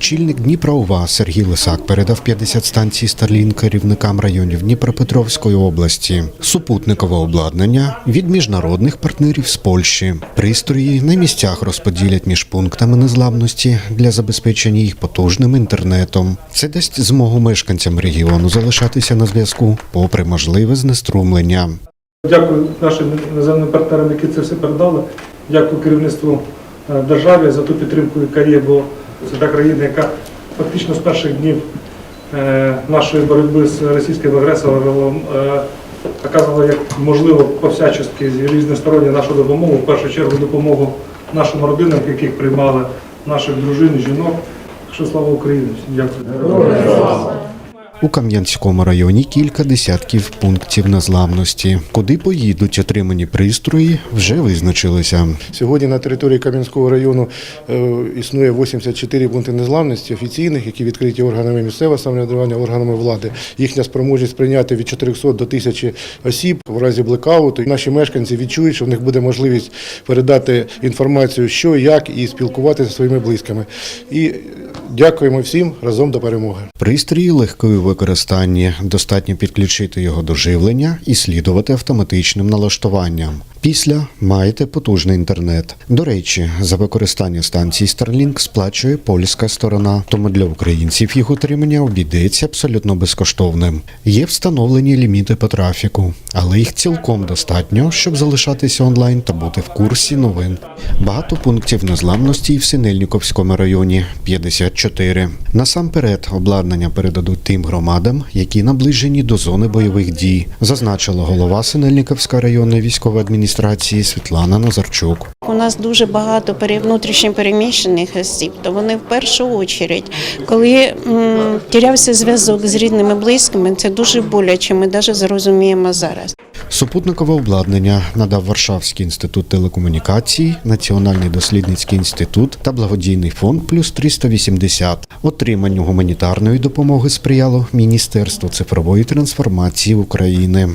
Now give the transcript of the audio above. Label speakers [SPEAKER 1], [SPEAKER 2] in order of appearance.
[SPEAKER 1] Очільник Дніпра ОВА Сергій Лисак передав 50 станцій Starlink керівникам районів Дніпропетровської області, супутникове обладнання від міжнародних партнерів з Польщі. Пристрої на місцях розподілять між пунктами незламності для забезпечення їх потужним інтернетом. Це дасть змогу мешканцям регіону залишатися на зв'язку попри можливе знеструмлення.
[SPEAKER 2] Дякую нашим іноземним партнерам, які це все передали. Дякую керівництву е, держави за ту підтримку, яка є, бо це та країна, яка фактично з перших днів е, нашої боротьби з російським агресором е, показувала як можливо повсячески з різносторонню нашу допомогу, в першу чергу допомогу нашим родинам, яких приймали наших дружин, жінок. Що слава Україні! Дякую.
[SPEAKER 1] У Кам'янському районі кілька десятків пунктів незламності. Куди поїдуть отримані пристрої, вже визначилися.
[SPEAKER 3] Сьогодні на території Кам'янського району е, існує 84 пункти незламності офіційних, які відкриті органами місцевого самоврядування, органами влади. Їхня спроможність прийняти від 400 до 1000 осіб в разі блекауту. Наші мешканці відчують, що в них буде можливість передати інформацію, що як, і спілкуватися зі своїми близькими. І дякуємо всім разом до перемоги.
[SPEAKER 1] Пристрій легкої використання достатньо підключити його до живлення і слідувати автоматичним налаштуванням. Після маєте потужний інтернет. До речі, за використання станцій Starlink сплачує польська сторона, тому для українців їх утримання обійдеться абсолютно безкоштовним. Є встановлені ліміти по трафіку, але їх цілком достатньо, щоб залишатися онлайн та бути в курсі новин. Багато пунктів незламності і в Синельніковському районі 54. Насамперед, обладнання передадуть тим громадам, які наближені до зони бойових дій, зазначила голова Синельніковської районної військової адміністрації Світлана Назарчук.
[SPEAKER 4] У нас дуже багато пере- внутрішньо переміщених осіб, то вони в першу чергу, коли тірявся зв'язок з рідними близькими, це дуже боляче. Ми навіть зрозуміємо зараз.
[SPEAKER 1] Супутникове обладнання надав Варшавський інститут телекомунікацій, Національний дослідницький інститут та благодійний фонд плюс 380. Отриманню гуманітарної допомоги сприяло Міністерство цифрової трансформації України.